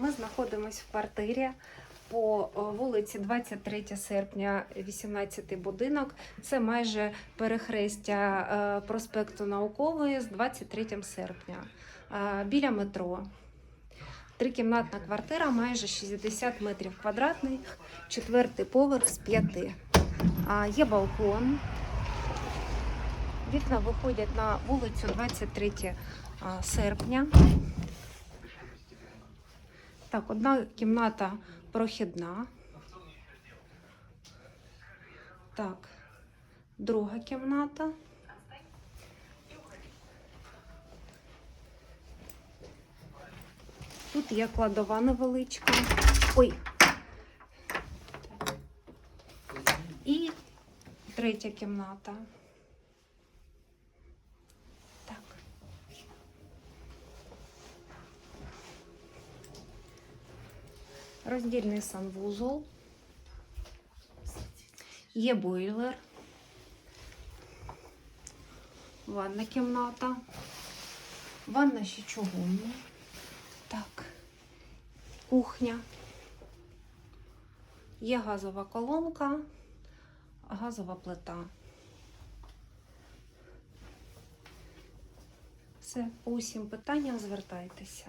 Ми знаходимося в квартирі по е, вулиці 23 серпня, 18 будинок. Це майже перехрестя е, проспекту Наукової з 23 серпня е, біля метро. Трикімнатна квартира, майже 60 метрів квадратних, четвертий поверх з п'яти. А, Є балкон. Вікна виходять на вулицю 23 а, серпня. Так, одна кімната прохідна. Так, друга кімната. Тут є кладова невеличка. Ой. І третя кімната. Роздільний санвузол. Є бойлер. Ванна кімната. Ванна ще чугунна. Так. Кухня. Є газова колонка, газова плита. Все, по усім питанням звертайтеся.